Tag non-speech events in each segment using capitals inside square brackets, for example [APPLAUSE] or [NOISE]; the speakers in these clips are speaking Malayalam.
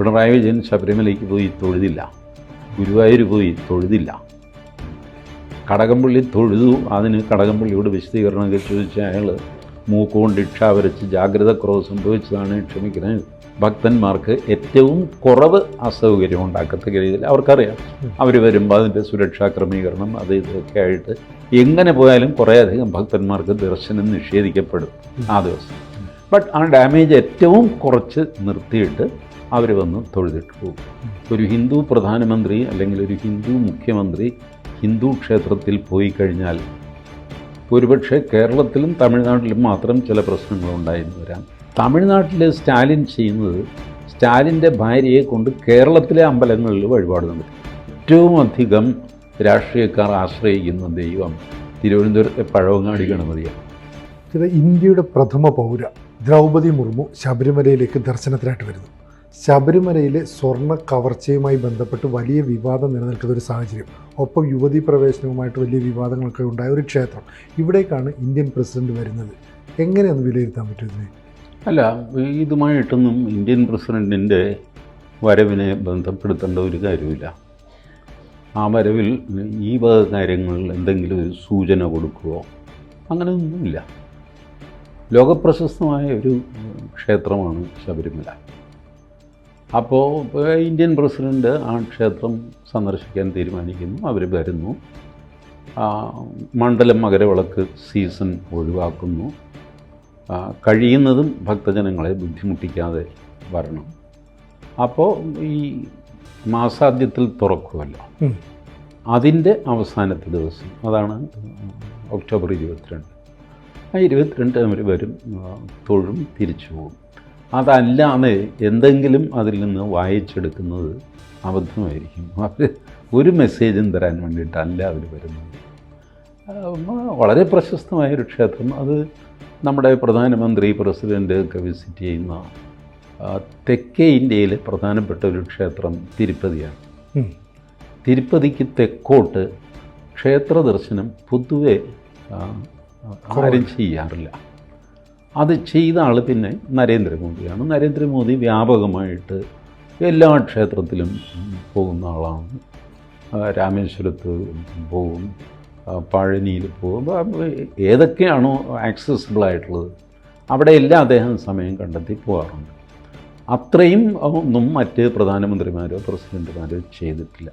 പിണറായി വിജയൻ ശബരിമലയ്ക്ക് പോയി തൊഴുതില്ല. ഗുരുവായൂർ പോയി തൊഴുതില്ല. കടകംപള്ളി തൊഴുതു. അതിന് കടകംപള്ളിയോട് വിശദീകരണം ചോദിച്ച അയാൾ മൂക്കുകൊണ്ട് ഇക്ഷ വരച്ച് ജാഗ്രത കുറവ് സംഭവിച്ചതാണ് ക്ഷമിക്കുന്നത് ഭക്തന്മാർക്ക് ഏറ്റവും കുറവ് അസൗകര്യം ഉണ്ടാക്കത്തക്ക രീതിയിൽ അവർക്കറിയാം. അവർ വരുമ്പോൾ അതിന്റെ സുരക്ഷാ ക്രമീകരണം അത് ഇതൊക്കെ ആയിട്ട് എങ്ങനെ പോയാലും കുറേയധികം ഭക്തന്മാർക്ക് ദർശനം നിഷേധിക്കപ്പെടും ആ ദിവസം. ബട്ട് ആ ഡാമേജ് ഏറ്റവും കുറച്ച് നിർത്തിയിട്ട് അവർ വന്ന് തൊഴുതിട്ട് പോകും. ഒരു ഹിന്ദു പ്രധാനമന്ത്രി അല്ലെങ്കിൽ ഒരു ഹിന്ദു മുഖ്യമന്ത്രി ഹിന്ദു ക്ഷേത്രത്തിൽ പോയി കഴിഞ്ഞാൽ ഒരുപക്ഷെ കേരളത്തിലും തമിഴ്നാട്ടിലും മാത്രം ചില പ്രശ്നങ്ങൾ വരാം തമിഴ്നാട്ടിൽ സ്റ്റാലിൻ ചെയ്യുന്നത് സ്റ്റാലിന്റെ ഭാര്യയെ കൊണ്ട് കേരളത്തിലെ അമ്പലങ്ങളിൽ വഴിപാട് നടത്തി. ഏറ്റവും അധികം രാഷ്ട്രീയക്കാർ ആശ്രയിക്കുന്ന ദൈവം തിരുവനന്തപുരത്തെ പഴവങ്ങാടി ഗണപതിയാണ്. ഇന്ത്യയുടെ പ്രഥമ പൗര ദ്രൗപദി മുർമു ശബരിമലയിലേക്ക് ദർശനത്തിനായിട്ട് വരുന്നു. ശബരിമലയിലെ സ്വർണ കവർച്ചയുമായി ബന്ധപ്പെട്ട് വലിയ വിവാദം നിലനിൽക്കുന്ന ഒരു സാഹചര്യം. ഒപ്പം യുവതി പ്രവേശനവുമായിട്ട് വലിയ വിവാദങ്ങളൊക്കെ ഉണ്ടായ ഒരു ക്ഷേത്രം. ഇവിടേക്കാണ് ഇന്ത്യൻ പ്രസിഡന്റ് വരുന്നത്. എങ്ങനെയൊന്ന് വിലയിരുത്താൻ പറ്റും ഇതിനെ? അല്ല ഇതുമായിട്ടൊന്നും ഇന്ത്യൻ പ്രസിഡന്റിന്റെ വരവിനെ ബന്ധപ്പെടുത്തേണ്ട ഒരു കാര്യമില്ല. ആ വരവിൽ ഈ വക കാര്യങ്ങളിൽ എന്തെങ്കിലും ഒരു സൂചന കൊടുക്കുകയോ അങ്ങനെയൊന്നുമില്ല. ലോകപ്രശസ്തമായ ഒരു ക്ഷേത്രമാണ് ശബരിമല. അപ്പോൾ ഇന്ത്യൻ പ്രസിഡന്റ് ആ ക്ഷേത്രം സന്ദർശിക്കാൻ തീരുമാനിക്കുന്നു അവർ വരുന്നു. മണ്ഡലം മകരവിളക്ക് സീസൺ ഒഴിവാക്കുന്നു. കഴിയുന്നതും ഭക്തജനങ്ങളെ ബുദ്ധിമുട്ടിക്കാതെ വരണം. അപ്പോൾ ഈ മാസാദ്യത്തിൽ തുറക്കുമല്ലോ. അതിന്റെ അവസാനത്തെ ദിവസം അതാണ് ഒക്ടോബർ ഇരുപത്തിരണ്ട്. ആ ഇരുപത്തിരണ്ട് അവർ വരും തൊഴും തിരിച്ചു പോകും. അതല്ലാതെ എന്തെങ്കിലും അതിൽ നിന്ന് വായിച്ചെടുക്കുന്നത് അബദ്ധമായിരിക്കും. അവർ ഒരു മെസ്സേജും തരാൻ വേണ്ടിയിട്ടല്ല അവർ വരുന്നത്. വളരെ പ്രശസ്തമായ ഒരു ക്ഷേത്രം. അത് നമ്മുടെ പ്രധാനമന്ത്രി പ്രസിഡന്റ് ഒക്കെ വിസിറ്റ് ചെയ്യുന്ന തെക്കേ ഇന്ത്യയിലെ പ്രധാനപ്പെട്ട ഒരു ക്ഷേത്രം തിരുപ്പതിയാണ്. തിരുപ്പതിക്ക് തെക്കോട്ട് ക്ഷേത്ര ദർശനം പൊതുവെ ആരും ചെയ്യാറില്ല. അത് ചെയ്ത ആൾ പിന്നെ നരേന്ദ്രമോദിയാണ്. നരേന്ദ്രമോദി വ്യാപകമായിട്ട് എല്ലാ ക്ഷേത്രത്തിലും പോകുന്ന ആളാണ്. രാമേശ്വരത്ത് പോകും പഴനിയിൽ പോകും. ഏതൊക്കെയാണോ ആക്സസിബിൾ ആയിട്ടുള്ളത് അവിടെയെല്ലാം അദ്ദേഹം സമയം കണ്ടെത്തി പോകാറുണ്ട് അത്രയും ഒന്നും മറ്റ് പ്രധാനമന്ത്രിമാരോ പ്രസിഡന്റുമാരോ ചെയ്തിട്ടില്ല.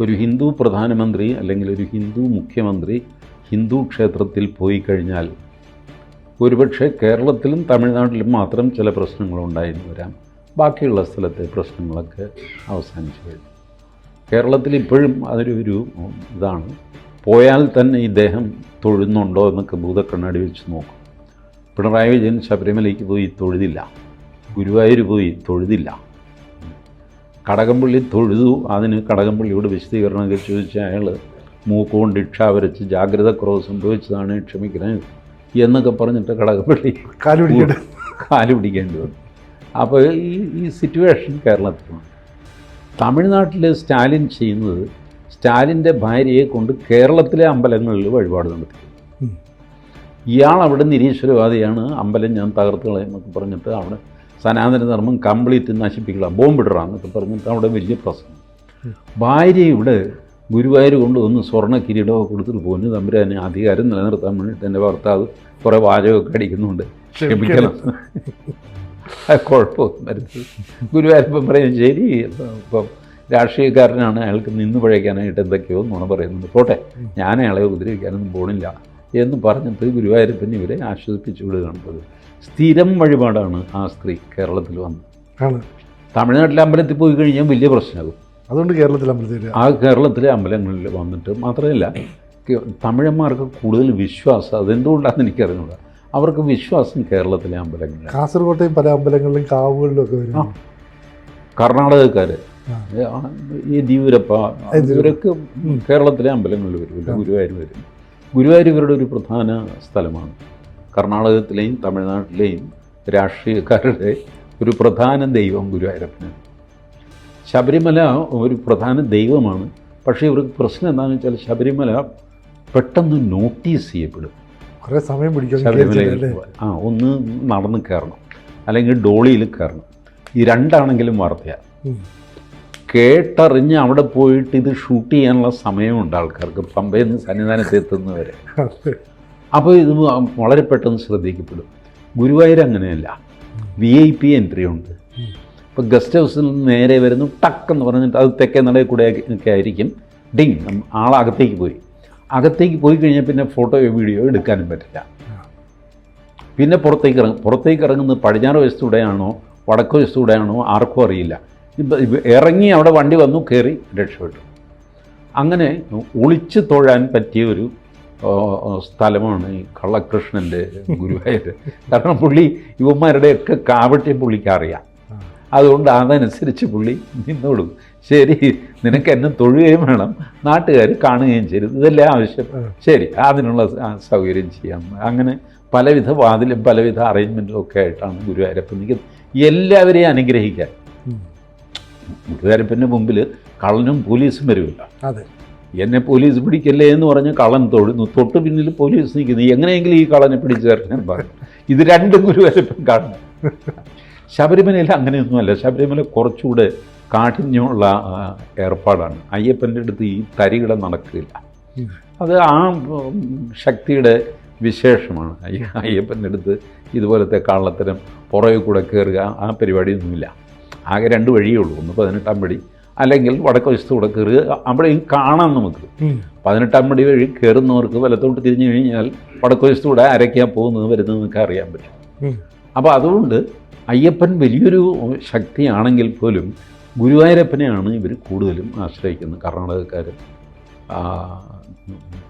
ഒരു ഹിന്ദു പ്രധാനമന്ത്രി അല്ലെങ്കിൽ ഒരു ഹിന്ദു മുഖ്യമന്ത്രി ഹിന്ദു ക്ഷേത്രത്തിൽ പോയി കഴിഞ്ഞാൽ ഒരുപക്ഷെ കേരളത്തിലും തമിഴ്നാട്ടിലും മാത്രം ചില പ്രശ്നങ്ങളുണ്ടായിരുന്നു വരാം. ബാക്കിയുള്ള സ്ഥലത്തെ പ്രശ്നങ്ങളൊക്കെ അവസാനിച്ചു കഴിഞ്ഞു. കേരളത്തിൽ ഇപ്പോഴും അതൊരു ഇതാണ്. പോയാൽ തന്നെ ഇദ്ദേഹം തൊഴുന്നുണ്ടോ എന്നൊക്കെ ഭൂതക്കണ്ണാടി വെച്ച് നോക്കും. പിണറായി വിജയൻ ശബരിമലയ്ക്ക് പോയി തൊഴുതില്ല. ഗുരുവായൂർ പോയി തൊഴുതില്ല. കടകംപള്ളി തൊഴുതു. അതിന് കടകംപള്ളിയോട് വിശദീകരണമൊക്കെ ചോദിച്ച അയാൾ മൂക്കുകൊണ്ട് ഇക്ഷ വരച്ച് ജാഗ്രത കുറവ് സംഭവിച്ചതാണ് ക്ഷമിക്കുന്നത് എന്നൊക്കെ പറഞ്ഞിട്ട് കടകപ്പള്ളി കാൽ പിടിക്കേണ്ട കാൽ പിടിക്കേണ്ടി വന്നു. അപ്പോൾ ഈ ഈ സിറ്റുവേഷൻ കേരളത്തിലുണ്ട് തമിഴ്നാട്ടിൽ സ്റ്റാലിൻ ചെയ്യുന്നത് സ്റ്റാലിന്റെ ഭാര്യയെ കൊണ്ട് കേരളത്തിലെ അമ്പലങ്ങളിൽ വഴിപാട് നടത്തി ഇയാൾ അവിടെ നിരീശ്വരവാദിയാണ്. അമ്പലം ഞാൻ തകർത്ത് കളയെന്നൊക്കെ പറഞ്ഞിട്ട് അവിടെ സനാതന ധർമ്മം കംപ്ലീറ്റ് നശിപ്പിക്കുക ബോംബിടറാ എന്നൊക്കെ പറഞ്ഞിട്ട് അവിടെ വലിയ പ്രശ്നം. ഭാര്യ ഇവിടെ ഗുരുവായൂർ കൊണ്ടുവന്ന് സ്വർണ കിരീടമൊക്കെ കൊടുത്തിട്ട് പോകുന്നു തമ്പുരാനെ അധികാരം നിലനിർത്താൻ വേണ്ടിയിട്ട് എന്റെ ഭർത്താവ് കുറേ വാചകമൊക്കെ അടിക്കുന്നുണ്ട്. ക്ഷമിക്കണം. കുഴപ്പമൊന്നും വരുന്നത് ഗുരുവായൂരപ്പം പറയും ശരി ഇപ്പം രാഷ്ട്രീയക്കാരനാണ്. അയാൾക്ക് നിന്ന് പഴയ്ക്കാനായിട്ട് എന്തൊക്കെയോ നുണ പറയുന്നുണ്ട്. പോട്ടെ ഞാൻ അയാളെ ഉപദ്രവിക്കാനൊന്നും പോണില്ല. എന്ന് പറഞ്ഞിട്ട് ഗുരുവായൂരപ്പൻ ഇവരെ ആശ്വസിപ്പിച്ചു വിടുകയാണ് പതിവ്. സ്ഥിരം വഴിപാടാണ് ആ സ്ത്രീ കേരളത്തിൽ വന്നത്. തമിഴ്നാട്ടിലെ അമ്പലത്തിൽ പോയി കഴിഞ്ഞാൽ വലിയ പ്രശ്നമാകും. അതുകൊണ്ട് കേരളത്തിലെ അമ്പലത്തിൽ ആ കേരളത്തിലെ അമ്പലങ്ങളിൽ വന്നിട്ട് മാത്രമല്ല തമിഴന്മാർക്ക് കൂടുതൽ വിശ്വാസം അതെന്തുകൊണ്ടാണെന്ന് എനിക്കറിഞ്ഞൂട. അവർക്ക് വിശ്വാസം കേരളത്തിലെ അമ്പലങ്ങളിൽ കാസർകോട്ടെയും പല അമ്പലങ്ങളിലും കാവുകളിലും ഒക്കെ വരും. കർണാടകക്കാർ. ഈ ദീപുരപ്പ ഇവരൊക്കെ കേരളത്തിലെ അമ്പലങ്ങളിൽ വരും. ഗുരുവായൂർ വരും. ഗുരുവായൂർ ഇവരുടെ ഒരു പ്രധാന സ്ഥലമാണ്. കർണാടകത്തിലെയും തമിഴ്നാട്ടിലെയും രാഷ്ട്രീയക്കാരുടെ ഒരു പ്രധാന ദൈവം ഗുരുവായൂരപ്പനാണ്. ശബരിമല ഒരു പ്രധാന ദൈവമാണ്. പക്ഷേ ഇവർക്ക് പ്രശ്നം എന്താണെന്ന് വെച്ചാൽ ശബരിമല പെട്ടെന്ന് നോട്ടീസ് ചെയ്യപ്പെടും. കുറേ സമയം പിടിക്കും. ശബരിമലയിൽ അല്ലേ? ആ ഒന്ന് നടന്ന് കയറണം. അല്ലെങ്കിൽ ഡോളിയിൽ കയറണം. ഈ രണ്ടാണെങ്കിലും വാർത്തയാണ്. കേട്ടറിഞ്ഞ് അവിടെ പോയിട്ട് ഇത് ഷൂട്ട് ചെയ്യാനുള്ള സമയമുണ്ട് ആൾക്കാർക്ക്. പമ്പയിൽ നിന്ന് സന്നിധാനത്ത് എത്തുന്നവരെ. അപ്പോൾ ഇത് വളരെ പെട്ടെന്ന് ശ്രദ്ധിക്കപ്പെടും. ഗുരുവായൂർ അങ്ങനെയല്ല. വി ഐ പി എൻട്രി ഉണ്ട്. ഇപ്പോൾ ഗസ്റ്റ് ഹൗസിൽ നിന്ന് നേരെ വരുന്നു ടക്ക് എന്ന് പറഞ്ഞിട്ട് അത് തെക്കേ നടയിൽ കൂടെ ഒക്കെ ആയിരിക്കും. ഡിങ് ആളകത്തേക്ക് പോയി. അകത്തേക്ക് പോയി കഴിഞ്ഞാൽ പിന്നെ ഫോട്ടോയോ വീഡിയോ എടുക്കാനും പറ്റില്ല. പിന്നെ പുറത്തേക്ക് ഇറങ്ങും. പുറത്തേക്ക് ഇറങ്ങുന്നത് പടിഞ്ഞാറ് വശത്തൂടെയാണോ വടക്ക് വശത്തൂടെയാണോ ആർക്കും അറിയില്ല. ഇപ്പം ഇറങ്ങി അവിടെ വണ്ടി വന്നു കയറി രക്ഷപ്പെട്ടു. അങ്ങനെ ഒളിച്ച് തൊഴാൻ പറ്റിയ ഒരു സ്ഥലമാണ് ഈ കള്ളകൃഷ്ണന്റെ ഗുരുവായൂർ കാരണം പുള്ളി യുവന്മാരുടെയൊക്കെ കാവട്യം പുള്ളിക്ക് അറിയാം. അതുകൊണ്ട് അതനുസരിച്ച് പുള്ളി നിന്നോളും ശരി നിനക്ക് എന്നെ തൊഴുകയും വേണം നാട്ടുകാർ കാണുകയും ചെയ്യരുത് ഇതെല്ലാം ആവശ്യം. ശരി അതിനുള്ള സൗകര്യം ചെയ്യാം. അങ്ങനെ പലവിധ വാതിലും പലവിധ അറേഞ്ച്മെന്റും ഒക്കെ ആയിട്ടാണ് ഗുരുവായൂരപ്പൻ നിൽക്കുന്നത്. എല്ലാവരെയും അനുഗ്രഹിക്കാൻ. ഗുരുവായൂരപ്പന്റെ മുമ്പിൽ കള്ളനും പോലീസും വരുമില്ല. അതെ. എന്നെ പോലീസ് പിടിക്കല്ലേ എന്ന് പറഞ്ഞ് കള്ളൻ തൊഴുന്നു തൊട്ട് പിന്നിൽ പോലീസ് നിൽക്കുന്നു. എങ്ങനെയെങ്കിലും ഈ കള്ളനെ പിടിച്ചു തരണം പറഞ്ഞു. ഇത് രണ്ടും ഗുരുവായൂരപ്പൻ കാണുന്നു [LAUGHS] ശബരിമലയിൽ അങ്ങനെയൊന്നുമല്ല. ശബരിമല കുറച്ചുകൂടെ കാഠിന്യമുള്ള ഏർപ്പാടാണ്. അയ്യപ്പന്റെ അടുത്ത് ഈ തരികിട നടക്കില്ല. അത് ആ ശക്തിയുടെ വിശേഷമാണ്. അയ്യ- അയ്യപ്പന്റെ അടുത്ത് ഇതുപോലത്തെ കള്ളത്തരം പുറകെ കൂടെ കയറുക ആ പരിപാടിയൊന്നുമില്ല. ആകെ രണ്ട് വഴിയേ ഉള്ളൂ. ഒന്ന് പതിനെട്ടാം പടി. അല്ലെങ്കിൽ വടക്ക് വശത്ത് കൂടെ കയറുക അവിടെയും കാണാം നമുക്ക്. പതിനെട്ടാം പടി വഴി കയറുന്നവർക്ക് വലത്തോട്ട് തിരിഞ്ഞു കഴിഞ്ഞാൽ വടക്ക് വശത്ത് കൂടെ ആരൊക്കെയാണ് പോകുന്നത് വരുന്നത് നമുക്ക് അറിയാൻ പറ്റും. അപ്പോൾ അതുകൊണ്ട് അയ്യപ്പൻ വലിയൊരു ശക്തിയാണെങ്കിൽ പോലും ഗുരുവായൂരപ്പനെയാണ് ഇവർ കൂടുതലും ആശ്രയിക്കുന്നത് കർണാടകക്കാരും ആ,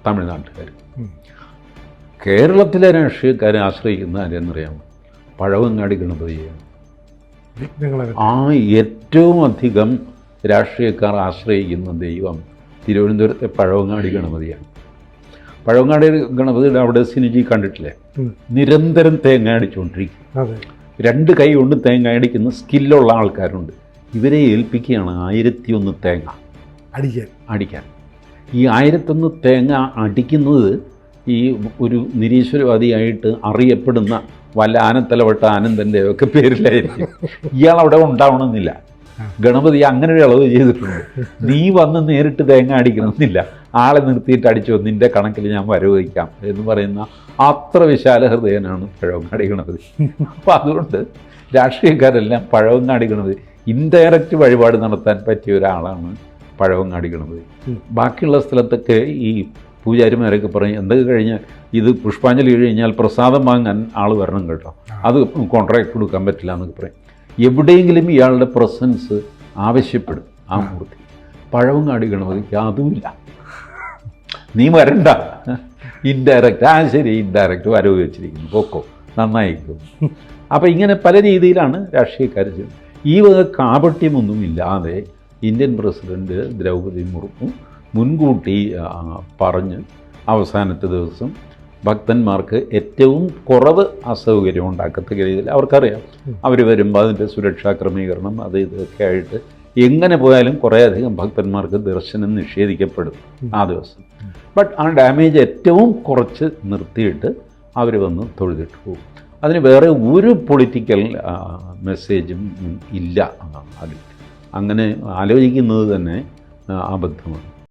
തമിഴ്നാട്ടുകാരും കേരളത്തിലെ രാഷ്ട്രീയക്കാരെ ആശ്രയിക്കുന്ന ആരെന്നറിയാമോ പഴവങ്ങാടി ഗണപതിയാണ് ആ ഏറ്റവും അധികം രാഷ്ട്രീയക്കാർ ആശ്രയിക്കുന്ന ദൈവം തിരുവനന്തപുരത്തെ പഴവങ്ങാടി ഗണപതിയാണ്. പഴവങ്ങാടി ഗണപതിയുടെ അവിടെ സിനിജി കണ്ടിട്ടില്ലേ? നിരന്തരം തേങ്ങ അടിച്ചുകൊണ്ടിരിക്കും. രണ്ട് കൈ കൊണ്ട് തേങ്ങ അടിക്കുന്ന സ്കില്ലുള്ള ആൾക്കാരുണ്ട്. ഇവരെ ഏൽപ്പിക്കുകയാണ് ആയിരത്തി ഒന്ന് തേങ്ങ. അടിക്കാൻ. അടിക്കാൻ. ഈ ആയിരത്തൊന്ന് തേങ്ങ അടിക്കുന്നത് ഈ ഒരു നിരീശ്വരവാദിയായിട്ട് അറിയപ്പെടുന്ന വല്ല ആനത്തലവട്ട ആനന്ദന്റെ ഒക്കെ പേരിലായിരിക്കും. ഇയാൾ അവിടെ ഉണ്ടാവണമെന്നില്ല ഗണപതി അങ്ങനെ ഒരു അളവ് ചെയ്തിട്ടുണ്ട്. നീ വന്ന് നേരിട്ട് തേങ്ങ അടിക്കണമെന്നില്ല. ആളെ നിർത്തിയിട്ട് അടിച്ചു നിന്റെ കണക്കിൽ ഞാൻ വരവ് വയ്ക്കാം എന്ന് പറയുന്ന അത്ര വിശാല ഹൃദയനാണ് പഴവങ്ങാടി ഗണപതി. അപ്പോൾ അതുകൊണ്ട് രാഷ്ട്രീയക്കാരെല്ലാം പഴവങ്ങാടി ഗണപതി. ഇൻഡയറക്റ്റ് വഴിപാട് നടത്താൻ പറ്റിയ ഒരാളാണ് പഴവങ്ങാടി ഗണപതി. ബാക്കിയുള്ള സ്ഥലത്തൊക്കെ ഈ പൂജാരിമാരൊക്കെ പറയും എന്തൊക്കെ കഴിഞ്ഞാൽ ഇത് പുഷ്പാഞ്ജലി കഴിഞ്ഞാൽ പ്രസാദം വാങ്ങാൻ ആൾ വരണം കേട്ടോ. അത് കോൺട്രാക്ട് കൊടുക്കാൻ പറ്റില്ല എന്നൊക്കെ പറയും. എവിടെയെങ്കിലും ഇയാളുടെ പ്രസൻസ് ആവശ്യപ്പെടും ആ. മൂർത്തി. പഴവങ്ങാടി ഗണപതിക്ക് അതുമില്ല. നീ വരണ്ട. ഇൻഡയറക്റ്റ് ആ ശരി ഇൻഡയറക്റ്റ് വരവ് വെച്ചിരിക്കുന്നു. പൊക്കോ. നന്നായിരിക്കും. അപ്പോൾ ഇങ്ങനെ പല രീതിയിലാണ് രാഷ്ട്രീയക്കാർ ചെയ്യുന്നത്. ഈ വക കാപട്യമൊന്നും ഇല്ലാതെ ഇന്ത്യൻ പ്രസിഡന്റ് ദ്രൗപദി മുർമു മുൻകൂട്ടി പറഞ്ഞ് അവസാനത്തെ ദിവസം ഭക്തന്മാർക്ക് ഏറ്റവും കുറവ് അസൗകര്യം ഉണ്ടാക്കത്തക്ക രീതിയിൽ അവർക്കറിയാം. അവർ വരുമ്പോൾ അതിന്റെ സുരക്ഷാ ക്രമീകരണം അത് ഇതൊക്കെ ആയിട്ട് എങ്ങനെ പോയാലും കുറേയധികം ഭക്തന്മാർക്ക് ദർശനം നിഷേധിക്കപ്പെടും ആ ദിവസം. ബട്ട് ആ ഡാമേജ് ഏറ്റവും കുറച്ച് നിർത്തിയിട്ട് അവർ വന്ന് തൊഴുതിട്ട് പോകും. അതിന് വേറെ ഒരു പൊളിറ്റിക്കൽ മെസ്സേജും ഇല്ല അതിൽ അങ്ങനെ ആലോചിക്കുന്നത് തന്നെ അബദ്ധമാണ്.